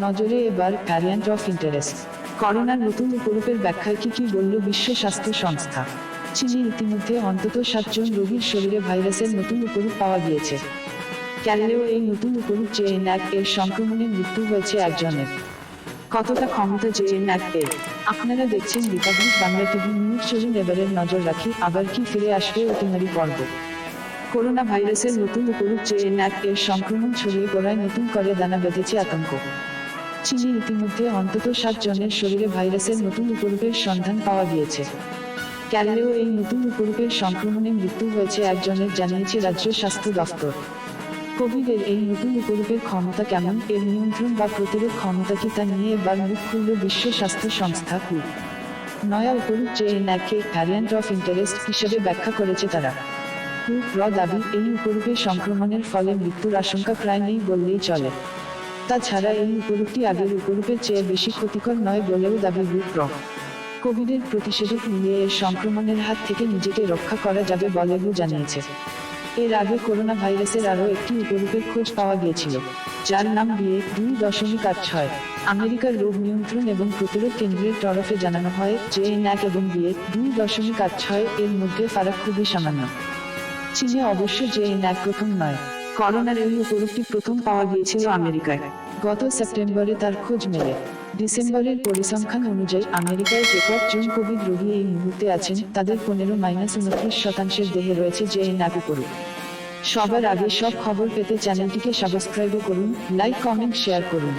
নজরে এবার variant of interest করোনার নতুন উপরূপের ব্যাখ্যায় কি কি বলল বিশ্ব স্বাস্থ্য সংস্থা? চীনে ইতিমধ্যে অন্তত সাতজন রোগীর শরীরে ভাইরাসের নতুন উপরূপ পাওয়া গিয়েছে। ক্যালেও এই নতুন উপরূপ জেএন এক এর সংক্রমণে মৃত্যু হয়েছে একজনের। কতটা ক্ষমতা জেএন এক এর? আপনারা দেখছেন রিপাবলিক বাংলা টিভি নিউজ চলুন এবারের নজর রাখি, আবার কি ফিরে আসবে অতিমারি পর্ব। করোনা ভাইরাসের নতুন উপরূপ জেএন এক এর সংক্রমণ ছড়িয়ে পড়ায় নতুন করে দানা বেঁধেছে আতঙ্ক। চীনে ইতিমধ্যে অন্তত সাত জনের শরীরে ভাইরাসের নতুন উপরূপের সন্ধান পাওয়া গিয়েছে। ক্যালেও এই নতুন উপরূপের সংক্রমণে মৃত্যু হয়েছে একজনের, জানিয়েছে রাজ্য স্বাস্থ্য দফতর কোভিডের এই নতুন উপরূপের ক্ষমতা কেমন? এর নিয়ন্ত্রণ বা প্রতিরোধ ক্ষমতা কি তা নিয়ে এবার মুখ খুলল বিশ্ব স্বাস্থ্য সংস্থা হু নয়া উপরূপ জেএন একে ভ্যারিয়েন্ট অফ ইন্টারেস্ট হিসেবে ব্যাখ্যা করেছে তারা। হু র দাবি, এই উপরূপের সংক্রমণের ফলে মৃত্যুর আশঙ্কা প্রায় নেই বললেই চলে। তাছাড়া এই উপরূপটি আগের উপরূপের চেয়ে বেশি ক্ষতিকর নয় বলেও দাবি প্র কোভিডের প্রতিষেধক নিয়ে এর সংক্রমণের হাত থেকে নিজেকে রক্ষা করা যাবে বলে হু জানিয়েছে। এর আগে করোনা ভাইরাসের আরও একটি উপরূপের খোঁজ পাওয়া গিয়েছিল, যার নাম বিয়ে দুই দশমিক আট ছয়। আমেরিকার রোগ নিয়ন্ত্রণ এবং প্রতিরোধ কেন্দ্রের তরফে জানানো হয় যে এন এক এবং বিয়ে দুই দশমিক আট ছয় এর মধ্যে ফারাক খুবই সামান্য। চীনে অবশ্য যে এন এক প্রথম নয়। করোনার এই উপরূপটি প্রথম পাওয়া গিয়েছিল আমেরিকায়। গত সেপ্টেম্বরে তার খোঁজ মেলে। ডিসেম্বরের পরিসংখ্যান অনুযায়ী আমেরিকায় যে জন কোভিড রোগী এই মুহূর্তে আছেন, তাদের পনেরো মাইনাস উনত্রিশ শতাংশের দেহে রয়েছে যে এই এক উপরূপ সবার আগে সব খবর পেতে চ্যানেলটিকে সাবস্ক্রাইব করুন, লাইক, কমেন্ট, শেয়ার করুন।